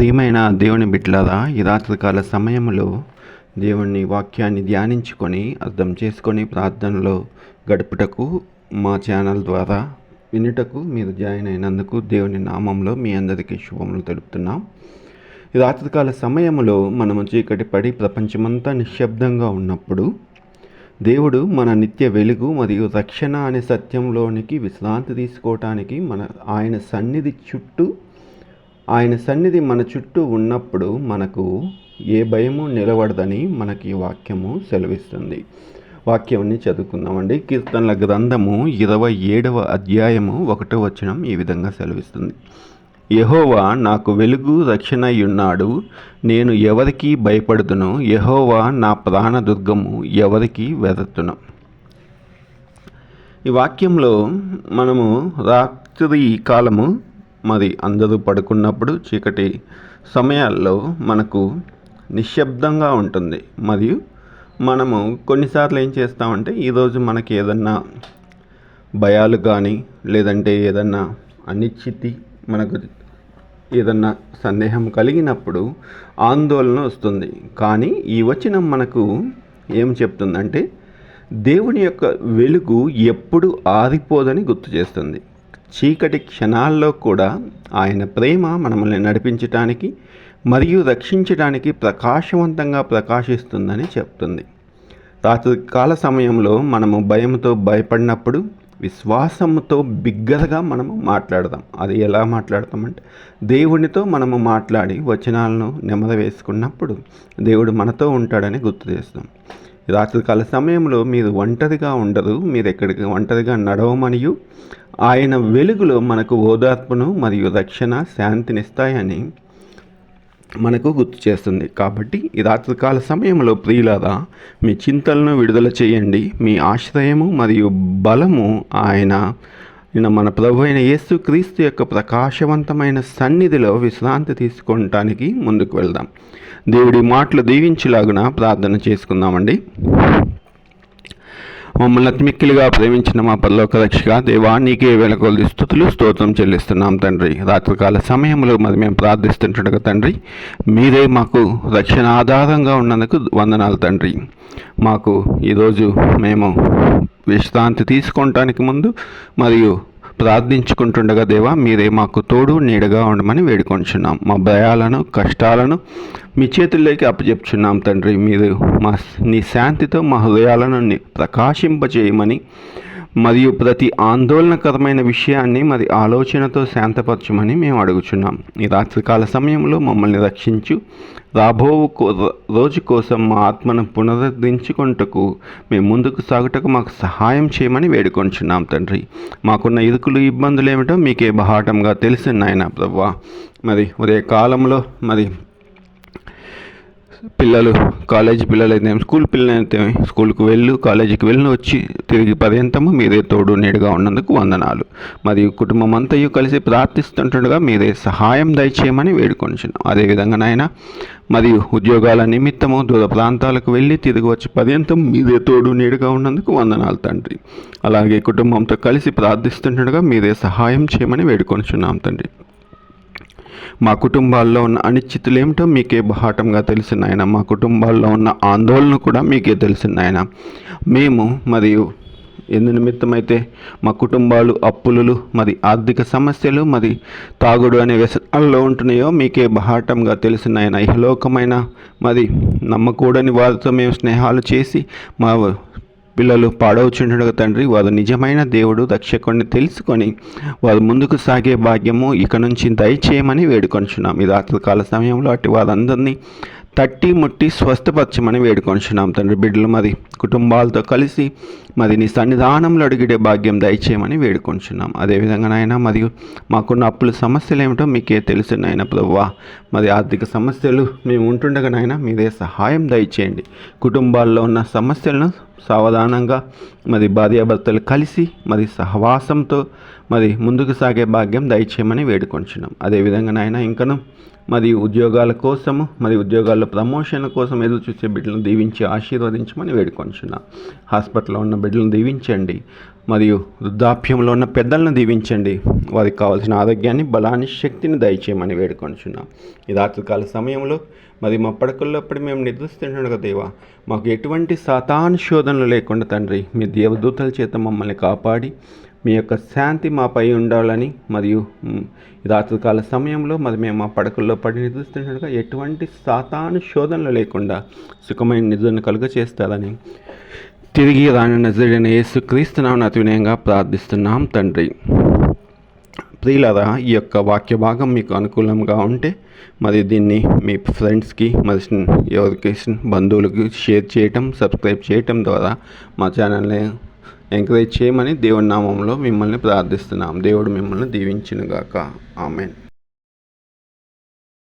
ప్రియమైన దేవుని బిడ్డలారా ఈ రాత్రికాల సమయంలో దేవుని వాక్యాన్ని ధ్యానించుకొని అర్థం చేసుకొని ప్రార్థనలో గడుపుటకు మా ఛానల్ ద్వారా వినుటకు మీరు జాయిన్ అయినందుకు దేవుని నామంలో మీ అందరికీ శుభములు తెలుపుతున్నాం. ఈ రాత్రికాల సమయంలో మనము చీకటి పడి ప్రపంచమంతా నిశ్శబ్దంగా ఉన్నప్పుడు దేవుడు మన నిత్య వెలుగు మరియు రక్షణ అనే సత్యంలోనికి విశ్రాంతి తీసుకోవటానికి మన ఆయన సన్నిధి చుట్టూ ఆయన సన్నిధి మన చుట్టూ ఉన్నప్పుడు మనకు ఏ భయము నిలబడదని మనకి వాక్యము సెలవిస్తుంది. వాక్యాన్ని చదువుకుందామండి. కీర్తనల గ్రంథము ఇరవై ఏడవ అధ్యాయము ఒకటో వచనం ఈ విధంగా సెలవిస్తుంది. యహోవా నాకు వెలుగు రక్షణ ఉన్నాడు నేను ఎవరికి భయపడుతును? యహోవా నా ప్రాణదుర్గము ఎవరికి వెదతును? ఈ వాక్యంలో మనము రాత్రి కాలము మరి అందరూ పడుకున్నప్పుడు చీకటి సమయాల్లో మనకు నిశ్శబ్దంగా ఉంటుంది. మరియు మనము కొన్నిసార్లు ఏం చేస్తామంటే ఈరోజు మనకి ఏదన్నా భయాలు కానీ లేదంటే ఏదన్నా అనిశ్చితి మనకు ఏదన్నా సందేహం కలిగినప్పుడు ఆందోళన వస్తుంది. కానీ ఈ వచనం మనకు ఏం చెప్తుందంటే దేవుని యొక్క వెలుగు ఎప్పుడు ఆరిపోదని గుర్తు చేస్తుంది. చీకటి క్షణాల్లో కూడా ఆయన ప్రేమ మనల్ని నడిపించటానికి మరియు రక్షించడానికి ప్రకాశవంతంగా ప్రకాశిస్తుందని చెప్తుంది. రాత్రి కాల సమయంలో మనము భయంతో భయపడినప్పుడు విశ్వాసంతో బిగ్గరగా మనము మాట్లాడదాం. అది ఎలా మాట్లాడతామంటే దేవునితో మనము మాట్లాడి వచనాలను నెమ్మది వేసుకున్నప్పుడు దేవుడు మనతో ఉంటాడని గుర్తు చేస్తాం. రాత్రికాల సమయంలో మీరు ఒంటరిగా ఉండరు మీరు ఎక్కడికి ఒంటరిగా నడవమనియు. ఆయన వెలుగులో మనకు ఓదార్పును మరియు రక్షణ శాంతినిస్తాయని మనకు గుర్తు చేస్తుంది. కాబట్టి ఈ రాత్రికాల సమయంలో ప్రియులారా మీ చింతలను విడుదల చేయండి. మీ ఆశ్రయము మరియు బలము ఆయన నిన్న మన ప్రభు అయిన యేసు క్రీస్తు యొక్క ప్రకాశవంతమైన సన్నిధిలో విశ్రాంతి తీసుకోవటానికి ముందుకు వెళ్దాం. దేవుడి మాటలు దీవించేలాగున ప్రార్థన చేసుకుందామండి. మమ్మల్ని అతిమిక్కిలిగా ప్రేమించిన మా పరలోక రక్షగా దేవా నీకే వేల కొలది స్థుతులు స్తోత్రం చెల్లిస్తున్నాం తండ్రి. రాత్రికాల సమయంలో మరి మేము ప్రార్థిస్తుంటుండగా తండ్రి మీరే మాకు రక్షణ ఆధారంగా ఉన్నందుకు వందనాలు తండ్రి. మాకు ఈరోజు మేము విశ్రాంతి తీసుకోవటానికి ముందు మరియు ప్రార్థించుకుంటుండగా దేవా మీరే మాకు తోడు నీడగా ఉండమని వేడుకొంచున్నాం. మా భయాలను కష్టాలను మీ చేతుల్లోకి అప్పచెప్చున్నాం తండ్రి. మీరు మా నీ శాంతితో మా హృదయాలను ప్రకాశింపజేయమని మరియు ప్రతి ఆందోళనకరమైన విషయాన్ని మరి ఆలోచనతో శాంతపరచమని మేము అడుగుచున్నాం. ఈ రాత్రికాల సమయంలో మమ్మల్ని రక్షించు రాబో కో- రోజు కోసం మా ఆత్మను పునరుద్ధరించుకుంటకు మేము ముందుకు సాగుటకు మాకు సహాయం చేయమని వేడుకొంచున్నాం తండ్రి. మాకున్న ఇరుకులు ఇబ్బందులు ఏమిటో మీకే బహాటంగా తెలిసిన నాయన ప్రవ్వా. మరి ఉదయ కాలంలో మరి పిల్లలు కాలేజీ పిల్లలు అయితే స్కూల్ పిల్లలు అయితే స్కూల్కి వెళ్ళు కాలేజీకి వెళ్ళి వచ్చి తిరిగి పర్యంతము మీరే తోడు నీడుగా ఉన్నందుకు వందనాలు. మరియు కుటుంబం అంతయు కలిసి ప్రార్థిస్తుంటుండగా మీరే సహాయం దయచేయమని వేడుకొనిచున్నాం. అదేవిధంగా నాయన మరియు ఉద్యోగాల నిమిత్తము దూర ప్రాంతాలకు వెళ్ళి తిరిగి వచ్చి పర్యంతం మీరే తోడు నీడుగా ఉన్నందుకు వందనాలు తండ్రి. అలాగే కుటుంబంతో కలిసి ప్రార్థిస్తుండగా మీరే సహాయం చేయమని వేడుకొనిచున్నాం తండ్రి. మా కుటుంబాల్లో ఉన్న అనిశ్చితులు ఏమిటో మీకే బహాటంగా తెలిసిన ఆయన. మా కుటుంబాల్లో ఉన్న ఆందోళన కూడా మీకే తెలిసిన ఆయన. మేము మరియు ఎందు నిమిత్తమైతే మా కుటుంబాలు అప్పులు మరి ఆర్థిక సమస్యలు మరి తాగుడు అనే వ్యసనాల్లో ఉంటున్నాయో మీకే బహాటంగా తెలిసిన ఆయన. ఇహలోకమైన మరి నమ్మకూడని వారితో మేము స్నేహాలు చేసి మా పిల్లలు పాడవచ్చుండగా తండ్రి వారు నిజమైన దేవుడు రక్షకుడిని తెలుసుకొని వారు ముందుకు సాగే భాగ్యము ఇక నుంచి దయచేయమని వేడుకొంచున్నాం. ఈ రాత్రికాల సమయంలో అటు వారందరినీ తట్టి ముట్టి స్వస్థపరచమని వేడుకొంచున్నాం తండ్రి బిడ్డలు మరి కుటుంబాలతో కలిసి మరి నీ సన్నిధానంలో అడిగిడే భాగ్యం దయచేయమని వేడుకొంచున్నాం అదేవిధంగా నాయన మరియు మాకున్న అప్పుల సమస్యలు ఏమిటో మీకే తెలుసు నాయన ప్రభువా. మరి ఆర్థిక సమస్యలు మేము ఉంటుండగా నాయన మీరే సహాయం దయచేయండి. కుటుంబాల్లో ఉన్న సమస్యలను సావధానంగా మరి భార్యాభర్తలు కలిసి మరి సహవాసంతో మరి ముందుకు సాగే భాగ్యం దయచేయమని వేడుకొంచున్నాం. అదేవిధంగా నాయన ఇంకను మరి ఉద్యోగాల కోసము మరి ఉద్యోగాల్లో ప్రమోషన్ కోసం ఎదురు చూసే బిడ్డలను దీవించి ఆశీర్వదించమని వేడుకొంచున్నాం. హాస్పిటల్లో ఉన్న బిడ్డలను దీవించండి మరియు వృద్ధాప్యంలో ఉన్న పెద్దలను దీవించండి. వారికి కావాల్సిన ఆరోగ్యాన్ని బలాన్ని శక్తిని దయచేయమని వేడుకొంచున్నాం. ఈ రాత్రికాల సమయంలో మరి మా పడకల్లోప్పుడు మేము నిద్రిస్తుండగా దేవా మాకు ఎటువంటి సాతాను శోధనలు లేకుండా తండ్రి మీ దేవదూతల చేత మమ్మల్ని కాపాడి మీ యొక్క శాంతి మాపై ఉండాలని మరియు రాత్రికాల సమయంలో మరి మేము మా పడకల్లో పడి నిద్రిస్తుండగా ఎటువంటి సాతాను శోధనలు లేకుండా సుఖమైన నిద్రను కలుగ చేస్తారని తిరిగి రాని నజరైన యేసు క్రీస్తునామని అతి వినయంగా ప్రార్థిస్తున్నాం తండ్రి. ప్రియులరా ఈ యొక్క వాక్య భాగం మీకు అనుకూలంగా ఉంటే మరి దీన్ని మీ ఫ్రెండ్స్కి మరి ఎవరికి బంధువులకి షేర్ చేయటం సబ్స్క్రైబ్ చేయటం ద్వారా మా ఛానల్ని ఎంకరేజ్ చేయమని దేవుడి నామంలో మిమ్మల్ని ప్రార్థిస్తున్నాం. దేవుడు మిమ్మల్ని దీవించినగాక. ఆమెన్.